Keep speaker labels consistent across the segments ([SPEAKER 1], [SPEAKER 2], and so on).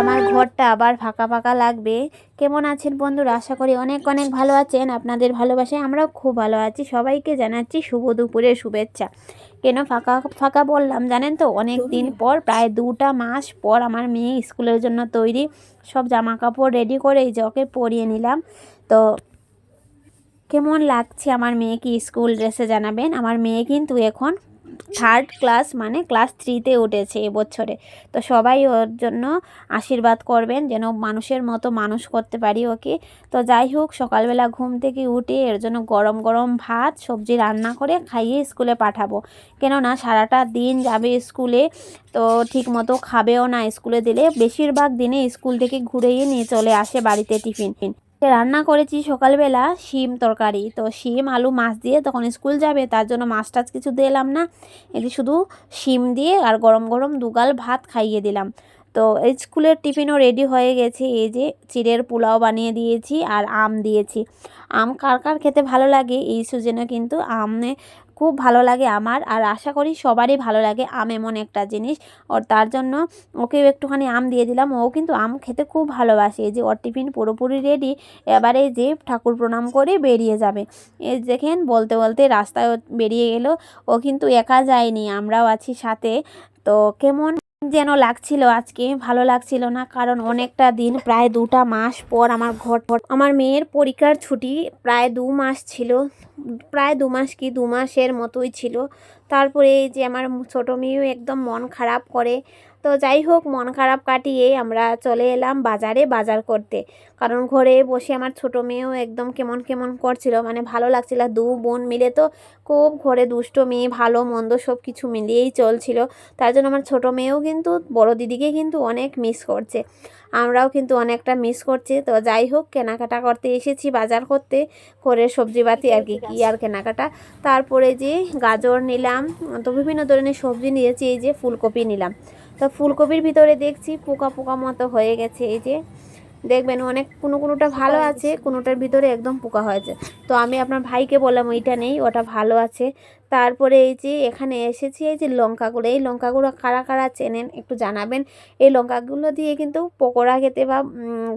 [SPEAKER 1] আমার ঘরটা আবার ফাঁকা ফাঁকা লাগবে। কেমন আছেন বন্ধুরা? আশা করি অনেক অনেক ভালো আছেন। আপনাদের ভালোবাসায় আমরাও খুব ভালো আছি। সবাইকে জানাচ্ছি শুভ দুপুরের শুভেচ্ছা। কেন ফাঁকা ফাঁকা বললাম জানেন তো? অনেক দিন পর প্রায় দুটা মাস পর আমার মেয়ে স্কুলের জন্য তৈরি। সব জামা কাপড় রেডি করে এই ওকে পরিয়ে নিলাম। তো কেমন লাগছে আমার মেয়েকে স্কুল ড্রেসে জানাবেন? আমার মেয়ে কিন্তু এখন থার্ড ক্লাস মানে ক্লাস থ্রিতে উঠেছে এবছরে। তো সবাই ওর জন্য আশীর্বাদ করবেন যেন মানুষের মতো মানুষ করতে পারি ওকে। তো যাই হোক, সকালবেলা ঘুম থেকে উঠে এর জন্য গরম গরম ভাত, সবজি রান্না করে খাইয়ে স্কুলে পাঠাবো। কেননা সারাটা দিন যাবে স্কুলে, তো ঠিক মতো খাবেও না স্কুলে দিলে। বেশিরভাগ দিনে স্কুল থেকে ঘুরেই নিয়ে চলে আসে বাড়িতে টিফিন। রান্না করেছি সকালবেলা শিম তরকারি। তো শিম, আলু, মাছ দিয়ে তখন স্কুল যাবে, তার জন্য মাছ টাছ কিছু দিলাম না। এটি শুধু শিম দিয়ে আর গরম গরম দুগাল ভাত খাইয়ে দিলাম। তো এই স্কুলের টিফিনও রেডি হয়ে গেছে, এই যে চিড়ের পোলাও বানিয়ে দিয়েছি আর আম দিয়েছি। আম কার কার খেতে ভালো লাগে? এই সুজনে কিন্তু আমে খুব ভালো লাগে আমার। আর আশা করি সবারই ভালো লাগে আম এমন একটা জিনিস। ওর তার জন্য ওকেও একটুখানি আম দিয়ে দিলাম। ও কিন্তু আম খেতে খুব ভালোবাসে। যে ওর টিফিন পুরোপুরি রেডি এবারে যে ঠাকুর প্রণাম করে বেরিয়ে যাবে। এ দেখেন, বলতে বলতে রাস্তায় বেরিয়ে গেল। ও কিন্তু একা যায়নি, আমরাও আছি সাথে। তো কেমন যেন লাগছিল, আজকে ভালো লাগছিল না। কারণ অনেকটা দিন, প্রায় দুটা মাস পর আমার ঘর, আমার মেয়ের পরীক্ষার ছুটি প্রায় দু মাস ছিল। প্রায় দু মাস কি দু মাসের মতোই ছিল। তারপরে এই যে আমার ছোটো মেয়েও একদম মন খারাপ করে তো যাই হোক, মন খারাপ কাটিয়ে আমরা চলে এলাম বাজারে বাজার করতে। কারণ ঘরে বসে আমার ছোটো মেয়েও একদম কেমন কেমন করছিল মানে ভালো লাগছিল। দু বোন মিলে তো খুব ঘরে দুষ্ট মেয়ে, ভালো মন্দ সব কিছু মিলিয়েই চলছিল। তার জন্য আমার ছোটো মেয়েও কিন্তু, বড় দিদিকে কিন্তু অনেক মিস করছে। আমরাও কিন্তু অনেকটা মিস করছি। তো যাই হোক, কেনাকাটা করতে এসেছি বাজার করতে। করে সবজিপাতি আর কি, কী আর কেনাকাটা। তারপরে যে গাজর নিলাম, তো বিভিন্ন ধরনের সবজি নিয়েছি, এই যে ফুলকপি নিলাম। তো ফুলকপির ভিতরে দেখছি পোকা পোকা মতো হয়ে গেছে এই যে। দেখবেন অনেক কোনো কোনোটা ভালো আছে কোনোটার ভিতরে একদম পোকা হয়েছে। তো আমি আপনার ভাইকে বললাম ওইটা নেই ওটা ভালো আছে। তারপরে এই যে এখানে এসেছি এই যে লঙ্কাগুলো এই লঙ্কাগুলো কারা কারা চেনেন একটু জানাবেন। এই লঙ্কাগুলো দিয়ে কিন্তু পকোড়া খেতে বা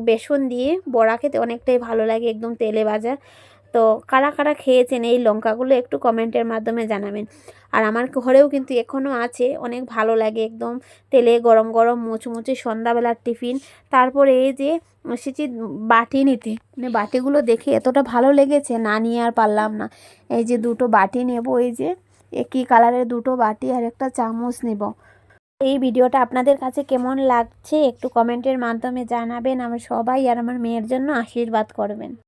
[SPEAKER 1] বেসন দিয়ে বড়া খেতে অনেকটাই ভালো লাগে একদম তেলে ভাজা। তো কারা কারা খেয়েছেন এই লঙ্কাগুলো একটু কমেন্টের মাধ্যমে জানাবেন। আর আমার ঘরেও কিন্তু এখনও আছে, অনেক ভালো লাগে একদম। তেলে গরম গরম মুচমুচে সন্ধ্যাবেলার টিফিন। তারপরে এই যে এসেছি বাটি নিতে মানে বাটিগুলো দেখে এতটা ভালো লেগেছে, না নিয়ে আর পারলাম না। এই যে দুটো বাটি নেব, এই যে একই কালারের দুটো বাটি আর একটা চামচ নেব। এই ভিডিওটা আপনাদের কাছে কেমন লাগছে একটু কমেন্টের মাধ্যমে জানাবেন, আমার সবাই আর আমার মেয়ের জন্য আশীর্বাদ করবেন।